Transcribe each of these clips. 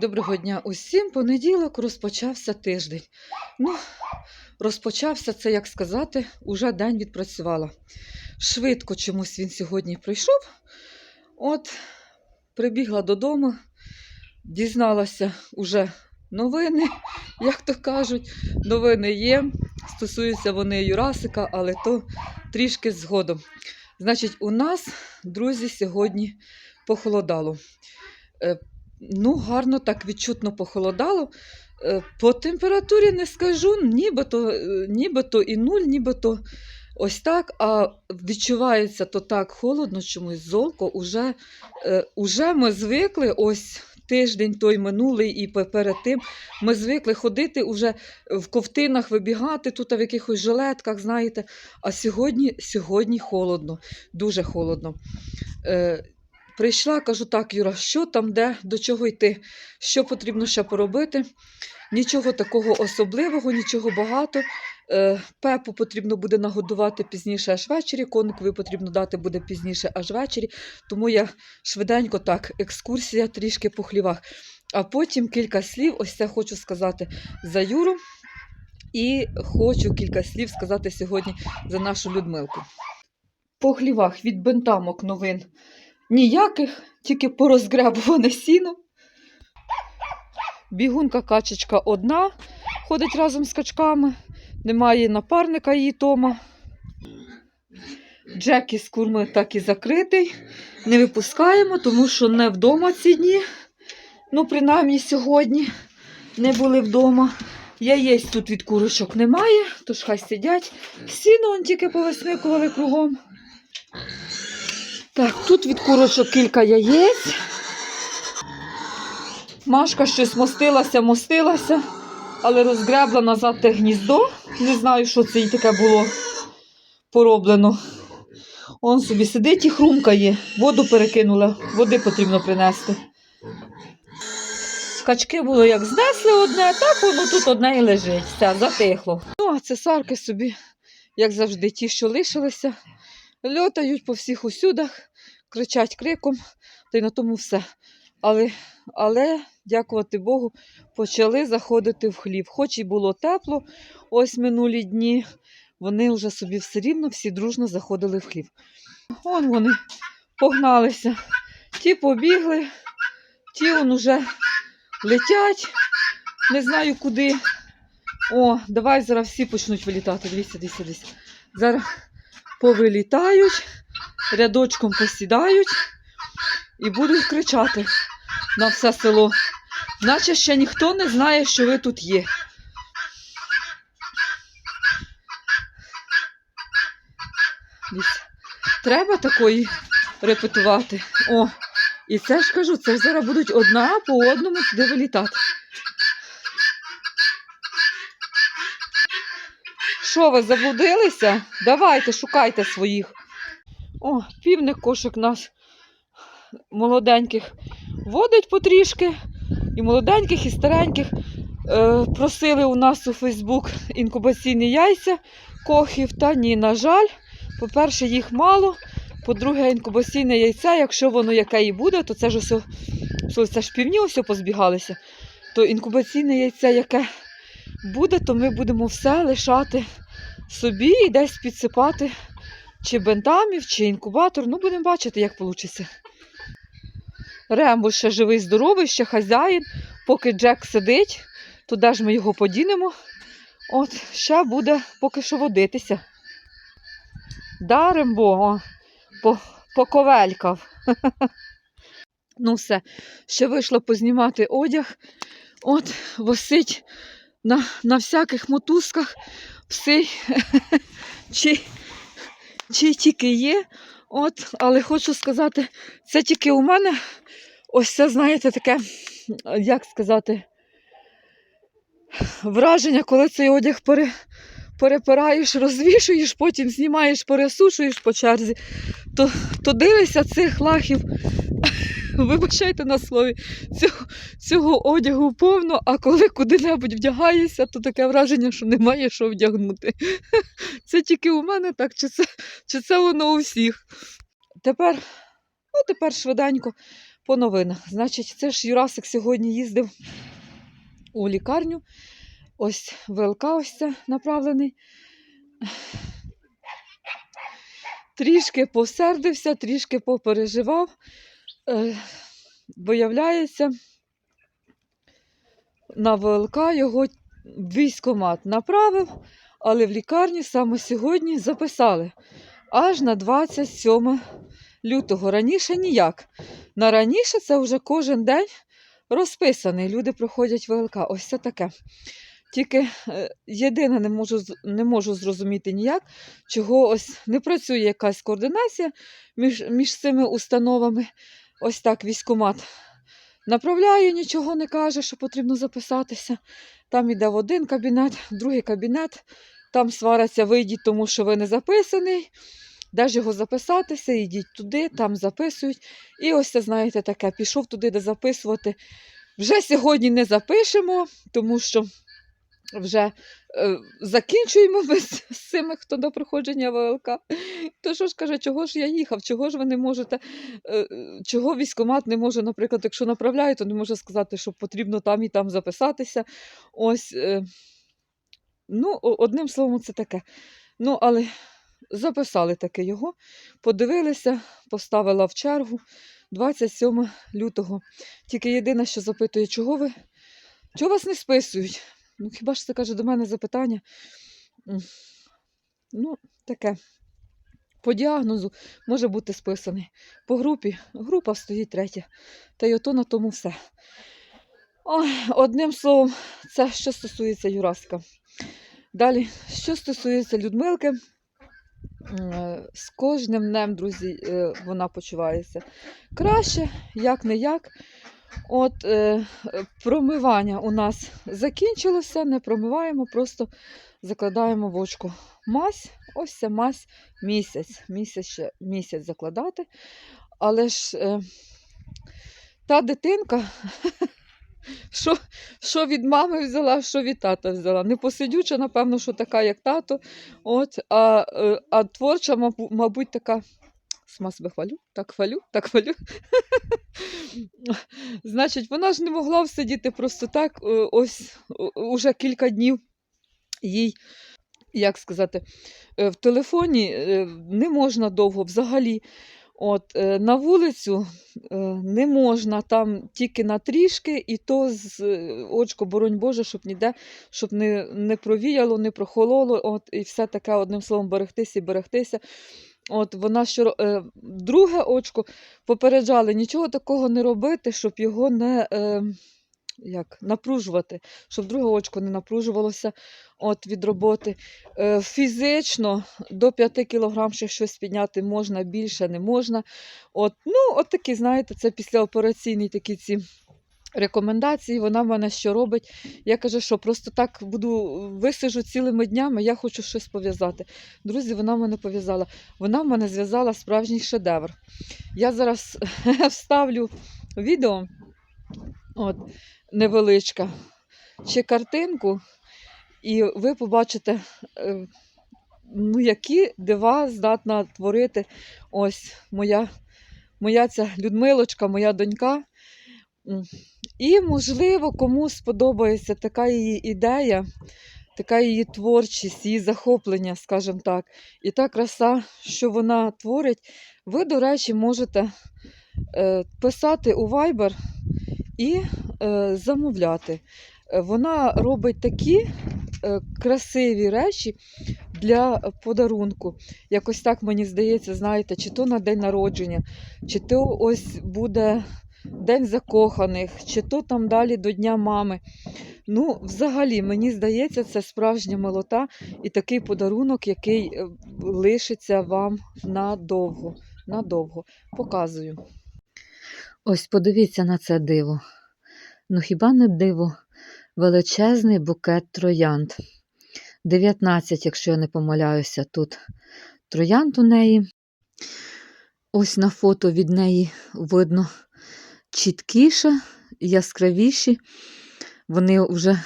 Доброго дня усім. Понеділок розпочався тиждень. Ну, розпочався це, як сказати, уже день відпрацювала. Швидко чомусь він сьогодні прийшов. От, прибігла додому, дізналася уже новини, як то кажуть. Новини є. Стосуються вони Юрасика, але то трішки згодом. Значить, у нас, друзі, сьогодні похолодало. Ну, гарно так відчутно похолодало. Е, По температурі не скажу, нібито, е, нібито і нуль, нібито ось так, а відчувається то так холодно, чомусь золко. Уже, е, уже ми звикли ось. Тиждень той минулий і перед тим ми звикли ходити уже в ковтинах, вибігати тут в якихось жилетках, знаєте. А сьогодні, сьогодні холодно, дуже холодно. Прийшла, кажу, так, Юра, що там, де, до чого йти, що потрібно ще поробити. Нічого такого особливого, нічого багато. Е, Пепу потрібно буде нагодувати пізніше аж ввечері, коникові потрібно дати буде пізніше аж ввечері. Тому я швиденько так, екскурсія трішки по хлівах. А потім кілька слів, ось це хочу сказати за Юру. І хочу кілька слів сказати сьогодні за нашу Людмилку. По хлівах від бентамок новин ніяких, тільки порозгребуване сіно. Бігунка качечка одна, ходить разом з качками. Немає напарника її Тома. Джекі з курми так і закритий. Не випускаємо, тому що не вдома ці дні. Ну, принаймні сьогодні не були вдома. Яєць тут від курочок немає, тож хай сидять. Сіно он тільки повисмикували кругом. Так, тут від курочок кілька яєць. Машка щось мостилася, мостилася, але розгребла назад те гніздо. Не знаю, що це їй таке було пороблено. Он собі сидить і хрумкає. Воду перекинула, води потрібно принести. Качки було як знесли одне, так воно тут одне і лежить. Все, затихло. Ну, а цесарки собі, як завжди, ті, що лишилися, льотають по всіх усюдах, кричать криком, та й на тому все. Але, але, дякувати Богу, почали заходити в хлів. Хоч і було тепло, ось минулі дні, вони вже собі все рівно всі дружно заходили в хлів. Вон вони погналися. Ті побігли, ті он уже летять, не знаю куди. О, давай зараз всі почнуть вилітати. Дивіться, дивіться, дивіться. Зараз повилітають, рядочком посідають і будуть кричати на все село. Наче ще ніхто не знає, що ви тут є. Треба такої репетувати. О, і це ж кажу, це ж зараз будуть одна по одному туди вилітати. Що ви заблудилися? Давайте, шукайте своїх. О, півник кошик наш молоденьких водить потрішки. І молоденьких, і стареньких. Е, просили у нас у Фейсбук інкубаційні яйця кохів. Та ні, на жаль, по-перше, їх мало. По-друге, інкубаційне яйце, якщо воно яке і буде, то це ж ось, ось це ж півні ось позбігалися. То інкубаційне яйце, яке буде, то ми будемо все лишати собі і десь підсипати чи бентамів, чи інкубатор. Ну, будемо бачити, як вийде. Рембо ще живий, здоровий, ще хазяїн. Поки Джек сидить, то де ж ми його подінемо. От, ще буде поки що водитися. Да, Рембо, о, по, поковелькав. ну все, ще вийшла познімати одяг. От, висить на, на всяких мотузках пси, чи, чи тільки є. От, але хочу сказати, це тільки у мене ось це, знаєте, таке, як сказати, враження, коли цей одяг пере, перепираєш, розвішуєш, потім знімаєш, пересушуєш по черзі, то, то дивишся цих лахів. Вибачайте на слові, цього, цього одягу повно, а коли куди-небудь вдягаєшся, то таке враження, що немає що вдягнути. Це тільки у мене так, чи це, чи це воно у всіх. Тепер, ну, тепер швиденько по новинах. Значить, це ж Юрасик сьогодні їздив у лікарню. Ось ВЛК ось це направлений. Трішки посердився, трішки попереживав. Е, Виявляється, на ВЛК його військомат направив, але в лікарні саме сьогодні записали аж на 27 лютого. Раніше ніяк. На раніше це вже кожен день розписаний. Люди проходять ВЛК. Ось це таке. Тільки е, єдине не можу, не можу зрозуміти ніяк, чого ось не працює якась координація між, між цими установами. Ось так військомат направляє, нічого не каже, що потрібно записатися. Там іде в один кабінет, в другий кабінет, там сваряться, вийдіть, тому що ви не записаний. Де ж його записатися, йдіть туди, там записують. І ось це, знаєте, таке, пішов туди, де записувати. Вже сьогодні не запишемо, тому що вже е, закінчуємо ми з, цими, хто до проходження ВЛК. То що ж каже, чого ж я їхав? Чого ж ви не можете, е, е, чого військкомат не може, наприклад, якщо направляє, то не може сказати, що потрібно там і там записатися. Ось, е, ну, одним словом, це таке. Ну, але записали таки його, подивилися, поставила в чергу 27 лютого. Тільки єдине, що запитує, чого ви? Чого вас не списують? Ну, хіба ж це каже до мене запитання? Ну, таке. По діагнозу може бути списаний. По групі, група стоїть третя. Та й ото на тому все. Ой, одним словом, це що стосується Юраска. Далі, що стосується Людмилки, з кожним днем, друзі, е, вона почувається краще, як не як. От е, промивання у нас закінчилося, не промиваємо, просто закладаємо в очко мазь. Ось ця мазь місяць. Місяць ще місяць закладати. Але ж е, та дитинка, що, що від мами взяла, що від тата взяла. Не посидюча, напевно, що така, як тато. От, а, е, а творча, мабу- мабуть, така. Сама себе хвалю, так хвалю, так хвалю. Значить, вона ж не могла всидіти просто так. е, Ось уже кілька днів їй, як сказати, е, в телефоні е, не можна довго взагалі. От, на вулицю не можна, там тільки на трішки, і то з очко, боронь Боже, щоб ніде, щоб не, не провіяло, не прохололо, от, і все таке, одним словом, берегтися і берегтися. От вона що е, друге очко попереджали нічого такого не робити, щоб його не е, як, напружувати, щоб друге очко не напружувалося от, від роботи. Е, фізично до 5 кг ще щось підняти можна, більше не можна. От, ну, от такі, знаєте, це післяопераційні такі ці. Рекомендації, вона в мене що робить. Я кажу, що просто так буду висижу цілими днями, я хочу щось пов'язати. Друзі, вона в мене пов'язала. Вона в мене зв'язала справжній шедевр. Я зараз вставлю відео, от, невеличке, чи картинку, і ви побачите, е, ну, які дива здатна творити ось моя, моя ця Людмилочка, моя донька. І, можливо, комусь сподобається така її ідея, така її творчість, її захоплення, скажімо так, і та краса, що вона творить, ви, до речі, можете е, писати у Viber і е, замовляти. Е, Вона робить такі красиві речі для подарунку. Якось так мені здається, знаєте, чи то на день народження, чи то ось буде День закоханих, чи то там далі до Дня мами. Ну, взагалі, мені здається, це справжня милота і такий подарунок, який е, лишиться вам надовго. надовго. Показую. Ось подивіться на це диво. Ну хіба не диво? Величезний букет троянд. 19, якщо я не помиляюся, тут троянд у неї. Ось на фото від неї видно чіткіше, яскравіші. Вони вже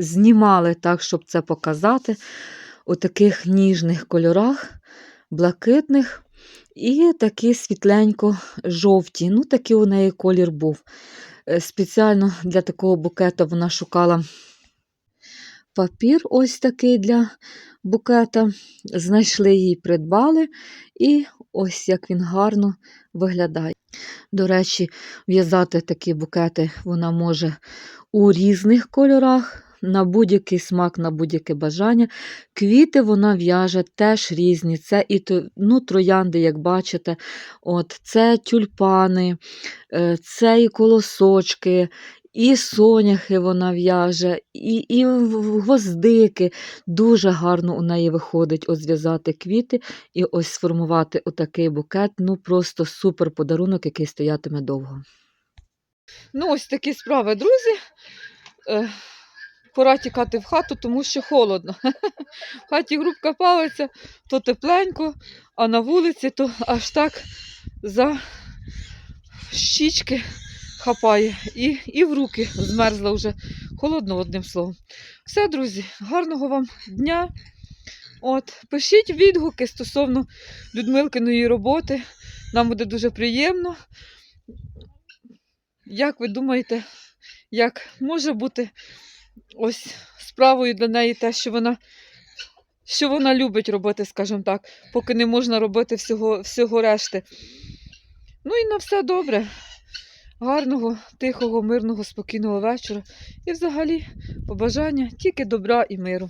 знімали так, щоб це показати. У таких ніжних кольорах, блакитних. І такі світленько-жовті. Ну, такий у неї колір був. Е, Спеціально для такого букета вона шукала папір ось такий для букета. Знайшли її, придбали, і ось як він гарно виглядає. До речі, в'язати такі букети вона може у різних кольорах, на будь-який смак, на будь-яке бажання. Квіти вона в'яже теж різні. Це і ну, троянди, як бачите, от, це тюльпани, е, це і колосочки, і соняхи вона в'яже, і, і гвоздики. Дуже гарно у неї виходить от зв'язати квіти і ось сформувати отакий букет. Ну, просто супер подарунок, який стоятиме довго. Ну, ось такі справи, друзі. Е, пора тікати в хату, тому що холодно. В хаті грубка палиться, то тепленько, а на вулиці то аж так за щічки хапає і, і в руки змерзла вже. Холодно, одним словом. Все, друзі, гарного вам дня. От, пишіть відгуки стосовно Людмилкиної роботи. Нам буде дуже приємно. Як ви думаєте, як може бути ось справою для неї те, що вона, що вона любить робити, скажімо так, поки не можна робити всього, всього решти. Ну і на все добре. Гарного, тихого, мирного, спокійного вечора. І взагалі побажання тільки добра і миру.